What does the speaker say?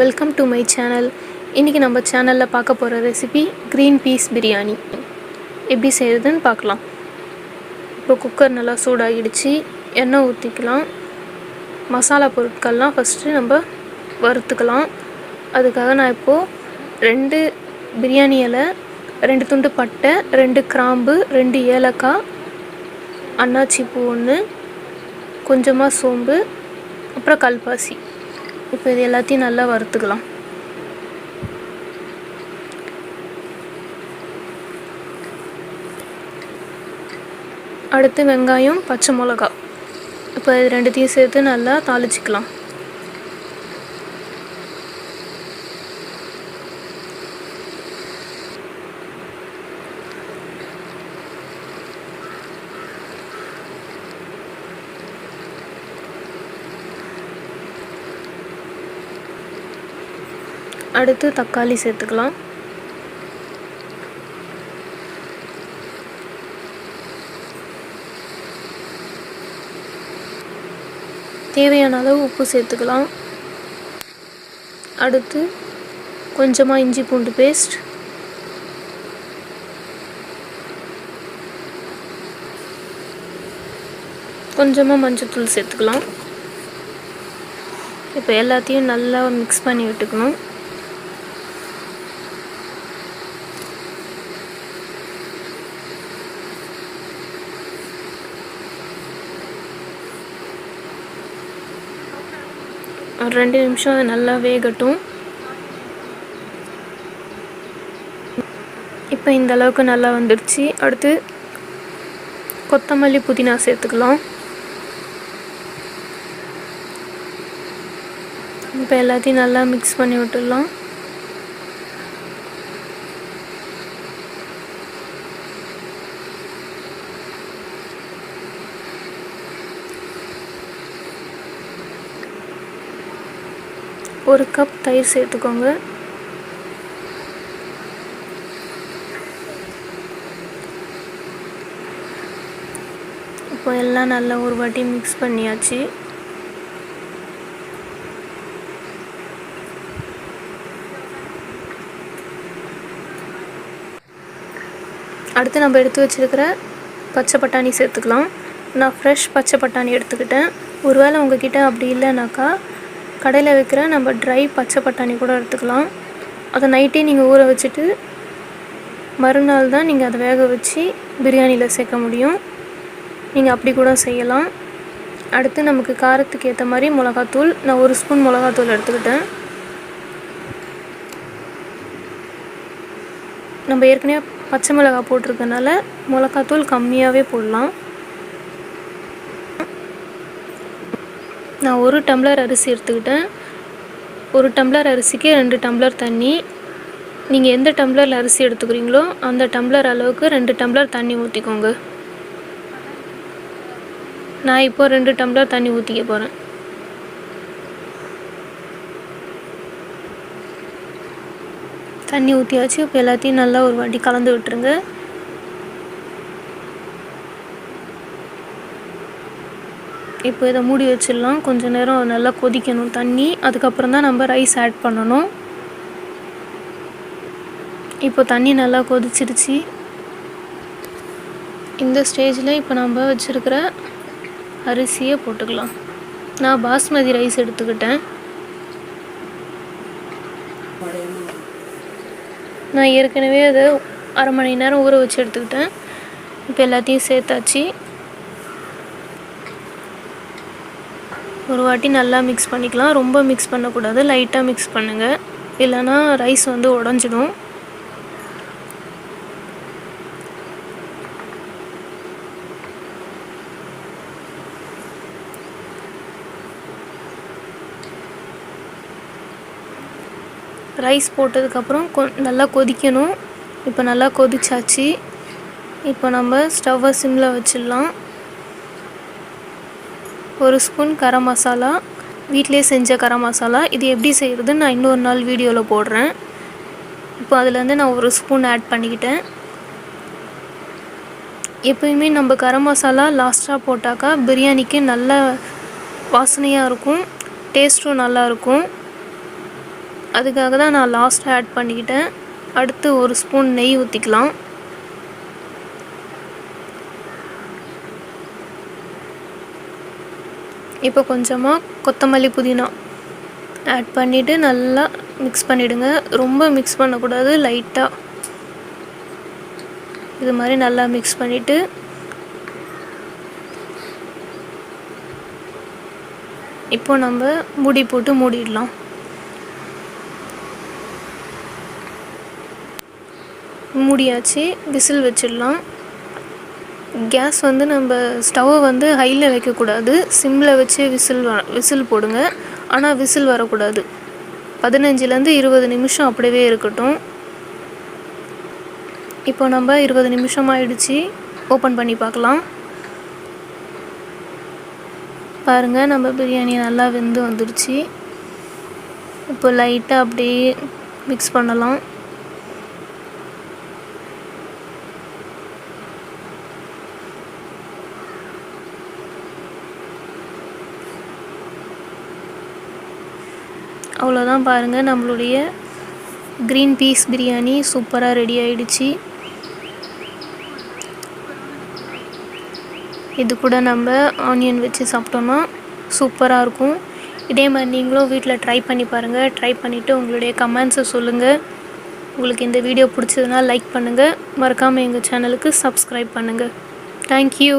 Welcome to my channel இன்றைக்கி நம்ம சேனலில் பார்க்க போகிற ரெசிபி க்ரீன் பீஸ் பிரியாணி எப்படி செய்கிறதுன்னு பார்க்கலாம். இப்போ குக்கர் நல்லா சூடாகிடுச்சு. எண்ணெய் ஊற்றிக்கலாம் மசாலா பொருட்கள்லாம் ஃபஸ்ட்டு நம்ம வறுத்துக்கலாம். அதுக்காக நான் இப்போது ரெண்டு பிரியாணி இலை ரெண்டு துண்டு பட்டை ரெண்டு கிராம்பு ரெண்டு ஏலக்காய் அன்னாச்சி பூ ஒன்று கொஞ்சமாக சோம்பு அப்புறம் கல்பாசி. இப்போ இது எல்லாத்தையும் நல்லா வறுத்துக்கலாம். அடுத்து வெங்காயம் பச்சை மிளகா இப்போ இது ரெண்டுத்தையும் சேர்த்து நல்லா தாளிச்சிக்கலாம். அடுத்து தக்காளி சேர்த்துக்கலாம். தேவையான அளவு உப்பு சேர்த்துக்கலாம். அடுத்து கொஞ்சமாக இஞ்சி பூண்டு பேஸ்ட் கொஞ்சமாக மஞ்சத்தூள் சேர்த்துக்கலாம். இப்போ எல்லாத்தையும் நல்லா மிக்ஸ் பண்ணி விட்டுக்கணும். ஒரு ரெண்டு நிமிஷம் அது நல்லா வேகட்டும். இப்போ இந்த அளவுக்கு நல்லா வந்துடுச்சு அடுத்து கொத்தமல்லி புதினா சேர்த்துக்கலாம். இப்போ எல்லாத்தையும் நல்லா மிக்ஸ் பண்ணி விட்டுடலாம். ஒரு கப் தயிர் சேர்த்துக்கோங்க. இப்போ எல்லாம் நல்லா ஒரு வாட்டி மிக்ஸ் பண்ணியாச்சு. அடுத்து நம்ம எடுத்து வச்சிருக்கிற பச்சை பட்டாணி சேர்த்துக்கலாம். நான் ஃப்ரெஷ் பச்சை பட்டாணி எடுத்துக்கிட்டேன். ஒருவேளை உங்ககிட்ட அப்படி இல்லைனாக்கா கடையில் வைக்கிற நம்ம ட்ரை பச்சை பட்டாணி கூட எடுத்துக்கலாம். அதை நைட்டே நீங்கள் ஊற வச்சுட்டு மறுநாள் தான் நீங்கள் அதை வேக வச்சு பிரியாணியில் சேர்க்க முடியும். நீங்கள் அப்படி கூட செய்யலாம். அடுத்து நமக்கு காரத்துக்கு ஏற்ற மாதிரி மிளகாத்தூள். நான் ஒரு ஸ்பூன் மிளகாத்தூள் எடுத்துக்கிட்டேன். நம்ம ஏற்கனவே பச்சை மிளகாய் போட்டிருக்கனால மிளகாத்தூள் கம்மியாகவே போடலாம். நான் ஒரு டம்ளர் அரிசி எடுத்துக்கிட்டேன். ஒரு டம்ளர் அரிசிக்கு ரெண்டு டம்ளர் தண்ணி. நீங்கள் எந்த டம்ளரில் அரிசி எடுத்துக்கிறீங்களோ அந்த டம்ளர் அளவுக்கு ரெண்டு டம்ளர் தண்ணி ஊற்றிக்கோங்க நான் இப்போ ரெண்டு டம்ளர் தண்ணி ஊற்றிக்க போகிறேன் தண்ணி ஊற்றியாச்சு இப்போ எல்லாத்தையும் நல்லா ஒரு வாட்டி கலந்து விட்டுருங்க. இப்போ இதை மூடி வச்சிடலாம். கொஞ்ச நேரம் நல்லா கொதிக்கணும். தண்ணி அதுக்கப்புறம் தான் நம்ம ரைஸ் ஆட் பண்ணணும். இப்போ தண்ணி நல்லா கொதிச்சிருச்சு. இந்த ஸ்டேஜில் இப்போ நம்ம வச்சுருக்கிற அரிசியை போட்டுக்கலாம். நான் பாஸ்மதி ரைஸ் எடுத்துக்கிட்டேன். நான் ஏற்கனவே அதை அரை மணி நேரம் ஊற வச்சு எடுத்துக்கிட்டேன். இப்போ எல்லாத்தையும் சேர்த்தாச்சு. ஒரு வாட்டி நல்லா மிக்ஸ் பண்ணிக்கலாம். ரொம்ப மிக்ஸ் பண்ணக்கூடாது. லைட்டாக மிக்ஸ் பண்ணுங்கள் இல்லைன்னா ரைஸ் வந்து உடஞ்சிடும். ரைஸ் போட்டதுக்கப்புறம் கொ நல்லா கொதிக்கணும். இப்போ நல்லா கொதிச்சாச்சு. இப்போ நம்ம ஸ்டவ்வை சிம்மில் வச்சிடலாம். ஒரு ஸ்பூன் கரம் மசாலா வீட்டிலே செஞ்ச கரம் மசாலா. இது எப்படி செய்கிறதுன்னு நான் இன்னொரு நாள் வீடியோவில் போடுறேன். இப்போ அதுலேருந்து நான் ஒரு ஸ்பூன் ஆட் பண்ணிக்கிட்டேன். எப்பயுமே நம்ம கரம் மசாலா லாஸ்ட்டாக போட்டாக்கா பிரியாணிக்கு நல்ல வாசனையாக இருக்கும் டேஸ்ட்டும் நல்லாயிருக்கும் அதுக்காக தான் நான் லாஸ்ட்டாக ஆட் பண்ணிக்கிட்டேன். அடுத்து ஒரு ஸ்பூன் நெய் ஊற்றிக்கலாம் இப்போ கொஞ்சமாக கொத்தமல்லி புதினா ஆட் பண்ணிவிட்டு நல்லா மிக்ஸ் பண்ணிவிடுங்க ரொம்ப மிக்ஸ் பண்ணக்கூடாது லைட்டாக இது மாதிரி நல்லா மிக்ஸ் பண்ணிவிட்டு இப்போ நம்ம மூடி போட்டு மூடிடலாம். மூடியாச்சு விசில் வச்சிடலாம். கேஸ் வந்து நம்ம ஸ்டவ்வை வந்து ஹையில் வைக்கக்கூடாது. சிம்மில் வச்சு விசில் வ விசில் போடுங்க. ஆனால் விசில் வரக்கூடாது. பதினஞ்சுலேருந்து இருபது நிமிஷம் அப்படியே இருக்கட்டும். இப்போ நம்ம இருபது நிமிஷம் ஆயிடுச்சு. ஓப்பன் பண்ணி பார்க்கலாம். பாருங்கள் நம்ம பிரியாணி நல்லா வெந்து வந்துடுச்சு இப்போ லைட்டாக அப்படியே மிக்ஸ் பண்ணலாம். அவ்வளோதான் பாருங்கள் நம்மளுடைய க்ரீன் பீஸ் பிரியாணி சூப்பராக ரெடி ஆயிடுச்சு. இது கூட நம்ம ஆனியன் வச்சு சாப்பிட்டோன்னா சூப்பராக இருக்கும். இதே மாதிரி நீங்களும் வீட்டில் ட்ரை பண்ணி பாருங்கள் ட்ரை பண்ணிவிட்டு உங்களுடைய கமெண்ட்ஸை சொல்லுங்கள் உங்களுக்கு இந்த வீடியோ பிடிச்சதுன்னா லைக் பண்ணுங்கள் மறக்காமல் எங்கள் சேனலுக்கு சப்ஸ்கிரைப் பண்ணுங்கள் தேங்க்யூ